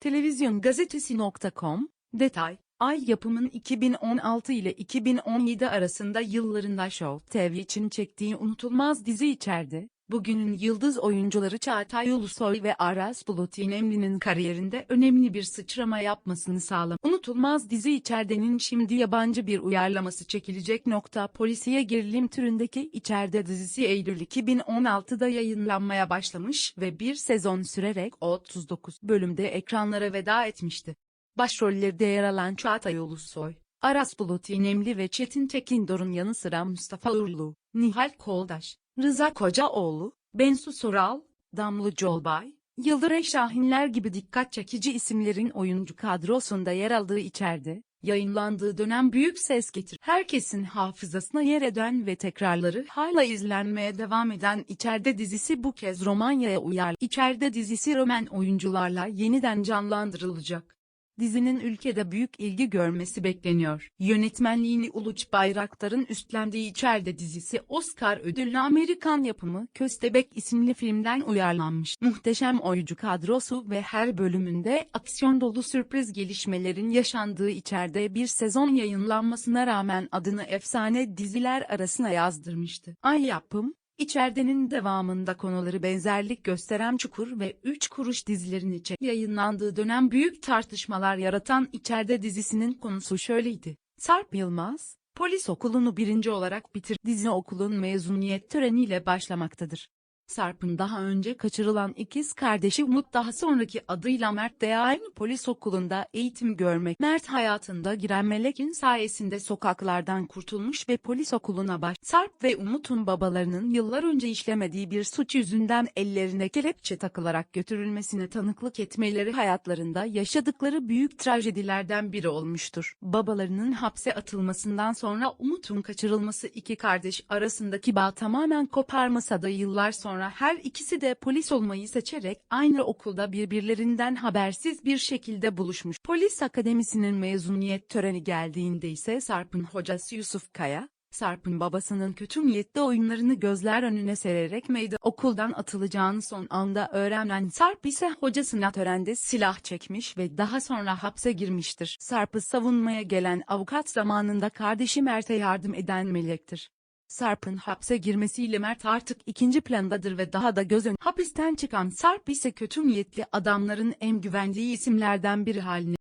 Televizyon gazetesi.com, detay, Ay yapımın 2016 ile 2017 arasında yıllarında Show TV için çektiği unutulmaz dizi içerdi. Bugünün yıldız oyuncuları Çağatay Ulusoy ve Aras Bulut İynemli'nin kariyerinde önemli bir sıçrama yapmasını sağlam. Unutulmaz dizi içerdenin şimdi yabancı bir uyarlaması çekilecek. Nokta polisiye gerilim türündeki içeride dizisi Eylül 2016'da yayınlanmaya başlamış ve bir sezon sürerek 39 bölümde ekranlara veda etmişti. Başrollerde yer alan Çağatay Ulusoy, Aras Bulut İynemli ve Çetin Tekindor'un yanı sıra Mustafa Urlu, Nihal Koldaş, Rıza Kocaoğlu, Bensu Soral, Damlı Colbay, Yıldıray Şahinler gibi dikkat çekici isimlerin oyuncu kadrosunda yer aldığı içeride, yayınlandığı dönem büyük ses getir. Herkesin hafızasına yer eden ve tekrarları hala izlenmeye devam eden İçeride dizisi bu kez Romanya'ya uyar. İçeride dizisi Roman oyuncularla yeniden canlandırılacak. Dizinin ülkede büyük ilgi görmesi bekleniyor. Yönetmenliğini Uluç Bayraktar'ın üstlendiği içeride dizisi Oscar ödüllü Amerikan yapımı Köstebek isimli filmden uyarlanmış. Muhteşem oyuncu kadrosu ve her bölümünde aksiyon dolu sürpriz gelişmelerin yaşandığı içeride bir sezon yayınlanmasına rağmen adını efsane diziler arasına yazdırmıştı. Ay yapım, İçeridenin devamında konuları benzerlik gösteren Çukur ve Üç Kuruş dizilerin içe yayınlandığı dönem büyük tartışmalar yaratan İçeride dizisinin konusu şöyleydi. Sarp Yılmaz, polis okulunu birinci olarak bitir. Dizi okulun mezuniyet töreniyle başlamaktadır. Sarp'ın daha önce kaçırılan ikiz kardeşi Umut daha sonraki adıyla Mert de aynı polis okulunda eğitim görmek. Mert hayatında giren Melek'in sayesinde sokaklardan kurtulmuş ve polis okuluna baş. Sarp ve Umut'un babalarının yıllar önce işlemediği bir suç yüzünden ellerine kelepçe takılarak götürülmesine tanıklık etmeleri hayatlarında yaşadıkları büyük trajedilerden biri olmuştur. Babalarının hapse atılmasından sonra Umut'un kaçırılması iki kardeş arasındaki bağ tamamen koparmasa da yıllar sonra her ikisi de polis olmayı seçerek aynı okulda birbirlerinden habersiz bir şekilde buluşmuş. Polis akademisinin mezuniyet töreni geldiğinde ise Sarp'ın hocası Yusuf Kaya, Sarp'ın babasının kötü niyetli oyunlarını gözler önüne sererek meydan okuldan atılacağını son anda öğrenen Sarp ise hocasına törende silah çekmiş ve daha sonra hapse girmiştir. Sarp'ı savunmaya gelen avukat zamanında kardeşi Mert'e yardım eden Melek'tir. Sarp'ın hapse girmesiyle Mert artık ikinci plandadır ve daha da göz önü. Hapisten çıkan Sarp ise kötü niyetli adamların en güvendiği isimlerden biri haline